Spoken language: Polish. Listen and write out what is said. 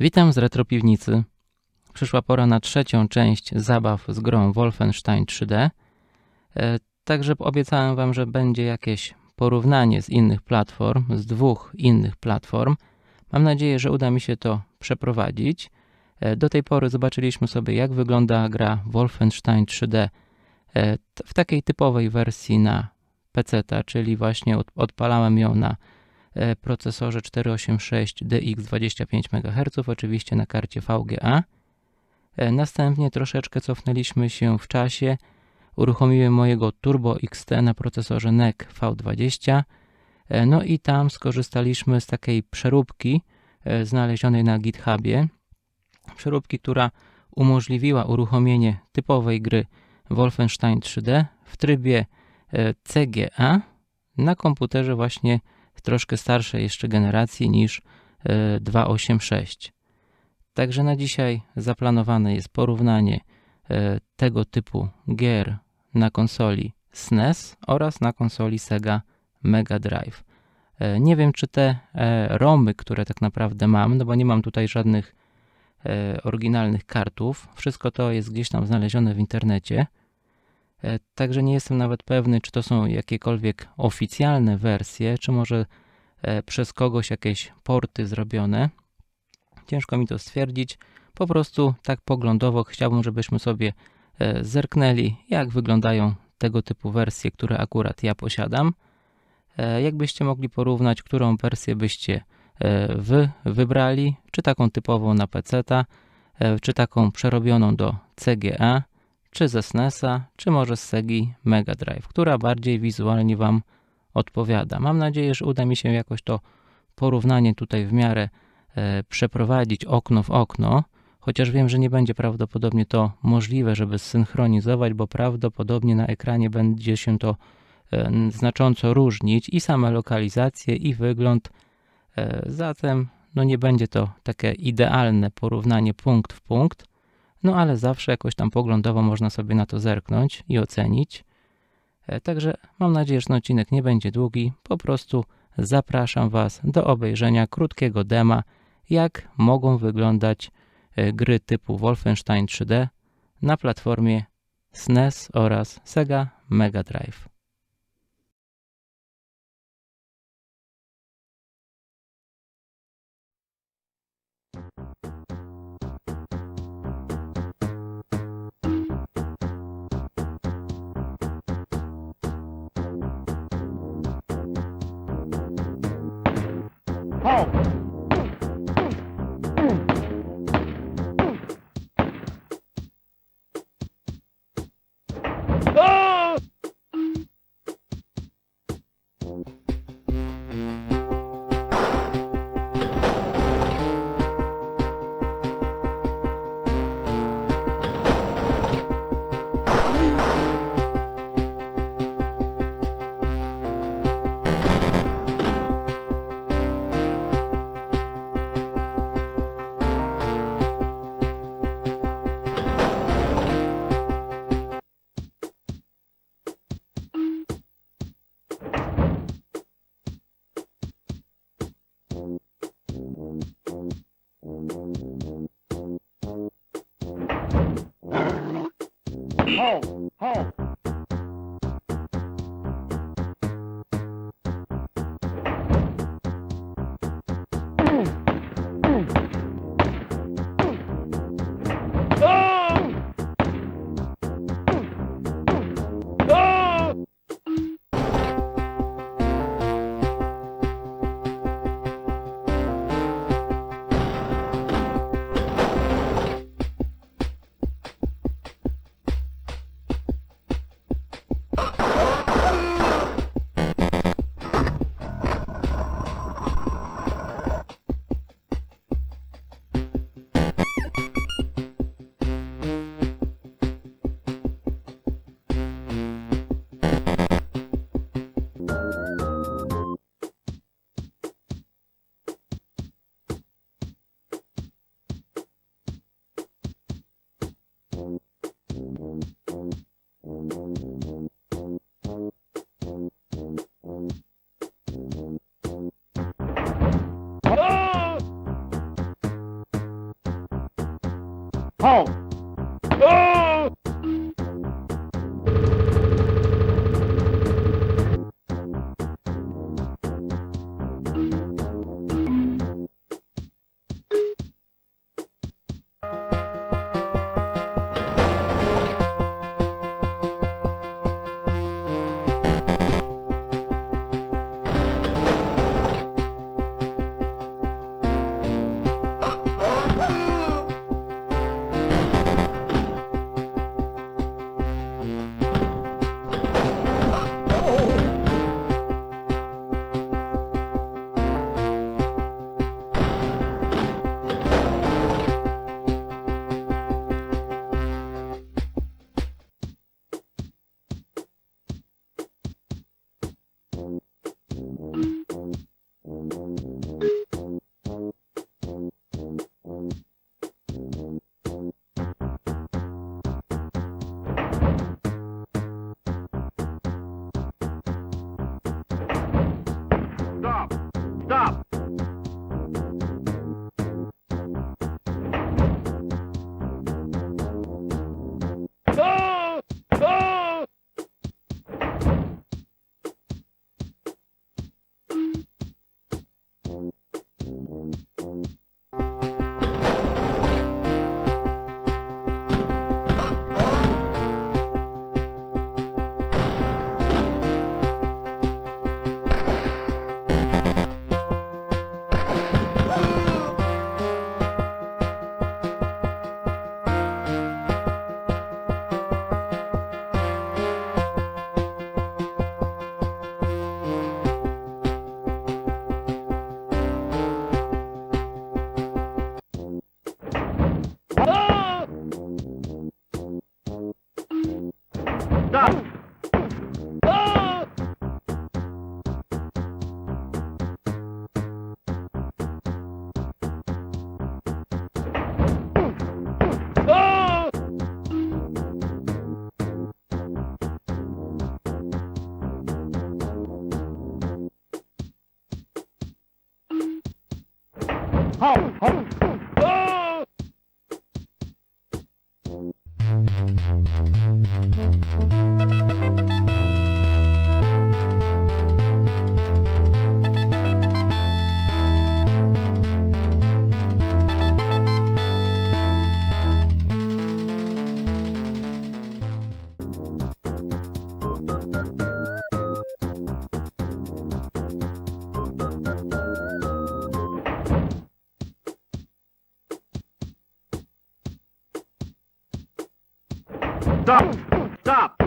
Witam z Retropiwnicy. Przyszła pora na trzecią część zabaw z grą Wolfenstein 3D. E, Także obiecałem Wam, że będzie jakieś porównanie z innych platform, z dwóch innych platform. Mam nadzieję, że uda mi się to przeprowadzić. E, Do tej pory zobaczyliśmy sobie, jak wygląda gra Wolfenstein 3D e, w takiej typowej wersji na PC, czyli właśnie od- odpalałem ją na procesorze 486 DX 25 MHz, oczywiście na karcie VGA. E, Następnie troszeczkę cofnęliśmy się w czasie. Uruchomiłem mojego Turbo XT na procesorze NEC V20. E, No i tam skorzystaliśmy z takiej przeróbki e, znalezionej na GitHubie. Przeróbki, która umożliwiła uruchomienie typowej gry Wolfenstein 3D w trybie e, CGA na komputerze właśnie troszkę starszej jeszcze generacji niż e, 286. Także na dzisiaj zaplanowane jest porównanie e, tego typu gier na konsoli SNES oraz na konsoli Sega Mega Drive. E, Nie wiem, czy te e, ROMy, które tak naprawdę mam, no bo nie mam tutaj żadnych e, oryginalnych kartów, wszystko to jest gdzieś tam znalezione w internecie. E, Także nie jestem nawet pewny, czy to są jakiekolwiek oficjalne wersje, czy może e, przez kogoś jakieś porty zrobione. Ciężko mi to stwierdzić. Po prostu tak poglądowo chciałbym, żebyśmy sobie e, zerknęli, jak wyglądają tego typu wersje, które akurat ja posiadam. Jakbyście mogli porównać, którą wersję byście wy wybrali, czy taką typową na PC, czy taką przerobioną do CGA, czy ze SNESa, czy może z Segi Mega Drive, która bardziej wizualnie Wam odpowiada. Mam nadzieję, że uda mi się jakoś to porównanie tutaj w miarę e, przeprowadzić okno w okno, chociaż wiem, że nie będzie prawdopodobnie to możliwe, żeby zsynchronizować, bo prawdopodobnie na ekranie będzie się to e, znacząco różnić i same lokalizacje, i wygląd. E, Zatem no nie będzie to takie idealne porównanie punkt w punkt, no ale zawsze jakoś tam poglądowo można sobie na to zerknąć i ocenić. E, Także mam nadzieję, że ten odcinek nie będzie długi. Po prostu zapraszam Was do obejrzenia krótkiego dema, jak mogą wyglądać e, gry typu Wolfenstein 3D na platformie SNES oraz Sega Mega Drive. home. home, home. home. How how Stop! Stop!